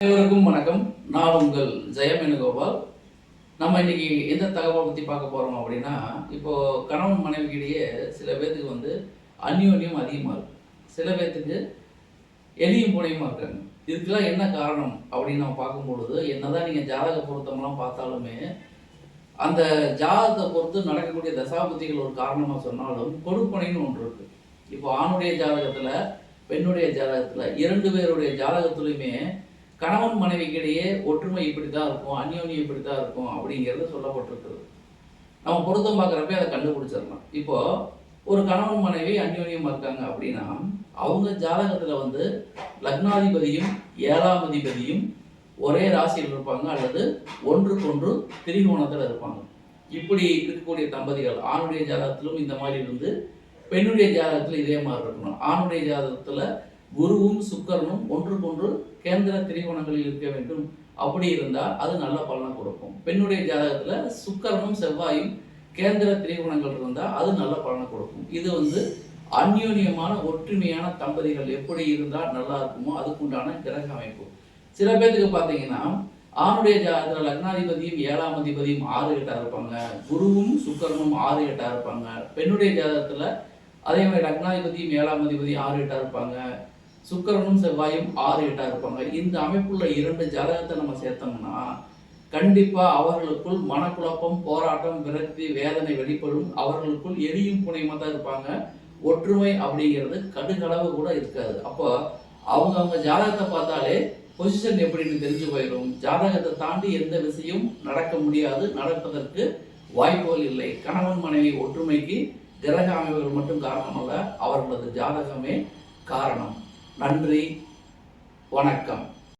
அனைவருக்கும் வணக்கம். நான் உங்கள் ஜெயமேனுகோபால் நம்ம இன்னைக்கு எந்த தகவலை பற்றி பார்க்க போகிறோம் அப்படின்னா இப்போது கணவன் மனைவிக்கிடையே சில பேர்த்துக்கு வந்து அந்யோன்யம் அதிகமாக இருக்கும் சில பேர்த்துக்கு எளியும் புனையுமா இருக்காங்க. இதுக்கெல்லாம் என்ன காரணம் அப்படின்னு நம்ம பார்க்கும்பொழுது என்னதான் நீங்கள் ஜாதக பொருத்தம்லாம் பார்த்தாலுமே அந்த ஜாதகத்தை பொறுத்து நடக்கக்கூடிய தசாபுத்திகள் ஒரு காரணமாக சொன்னாலும் கொடுப்பனைன்னு ஒன்று இருக்குது இப்போ ஆணுடைய ஜாதகத்தில் பெண்ணுடைய ஜாதகத்தில் இரண்டு பேருடைய ஜாதகத்துலையுமே கணவன் மனைவிக்கிடையே ஒற்றுமை இப்படி தான் இருக்கும் அந்யோன்யம் இப்படி தான் இருக்கும் அப்படிங்கிறது சொல்லப்பட்டிருக்கிறது. நம்ம பொருத்தம் பார்க்குறப்ப அதை கண்டுபிடிச்சிடலாம். இப்போ ஒரு கணவன் மனைவி அந்யோன்யமாக இருக்காங்க அப்படின்னா அவங்க ஜாதகத்தில் வந்து லக்னாதிபதியும் ஏழாம் அதிபதியும் ஒரே ராசியில் இருப்பாங்க அல்லது ஒன்றுக்கொன்று திரிகோணத்தில் இருப்பாங்க. இப்படி இருக்கக்கூடிய தம்பதிகள் ஆணுடைய ஜாதகத்திலும் இந்த மாதிரி இருந்து பெண்ணுடைய ஜாதகத்தில் இதே மாதிரி இருக்கணும். ஆணுடைய ஜாதகத்தில் குருவும் சுக்கரனும் ஒன்றுக்கொன்று கேந்திர திரிகோணங்களில் இருக்க வேண்டும். அப்படி இருந்தால் அது நல்ல பலனை கொடுக்கும். பெண்ணுடைய ஜாதகத்தில் சுக்கரனும் செவ்வாயும் கேந்திர திரிகோணங்கள் இருந்தால் அது நல்ல பலனை கொடுக்கும். இது வந்து அந்யோன்யமான ஒற்றுமையான தம்பதிகள் எப்படி இருந்தால் நல்லா இருக்குமோ அதுக்குண்டான கிரக அமைப்பு. சில பேர்த்துக்கு பார்த்தீங்கன்னா ஆணுடைய ஜாதகத்தில் லக்னாதிபதியும் ஏழாம் அதிபதியும் ஆறு எட்டா இருப்பாங்க. குருவும் சுக்கரனும் ஆறு எட்டா இருப்பாங்க. பெண்ணுடைய ஜாதகத்தில் அதே மாதிரி லக்னாதிபதியும் ஏழாம் அதிபதியும் ஆறு எட்டா இருப்பாங்க. சுக்கரனும் செவ்வாயும் ஆறு எட்டாக இருப்பாங்க. இந்த அமைப்புள்ள இரண்டு ஜாதகத்தை நம்ம சேர்த்தோம்னா கண்டிப்பாக அவர்களுக்குள் மனக்குழப்பம் போராட்டம் விரக்தி வேதனை வெளிப்படும். அவர்களுக்குள் எரியும் புனையமா தான் இருப்பாங்க. ஒற்றுமை அப்படிங்கிறது கடுகளவு கூட இருக்காது. அப்போ அவங்க அவங்க ஜாதகத்தை பார்த்தாலே பொசிஷன் எப்படின்னு தெரிஞ்சு போயிடும். ஜாதகத்தை தாண்டி எந்த விஷயம் நடக்க முடியாது. நடப்பதற்கு வாய்ப்புகள் இல்லை. கணவன் மனைவி ஒற்றுமைக்கு கிரக அமைவுகள் மட்டும் காரணம் அல்ல அவர்களது ஜாதகமே காரணம். நன்றி வணக்கம்.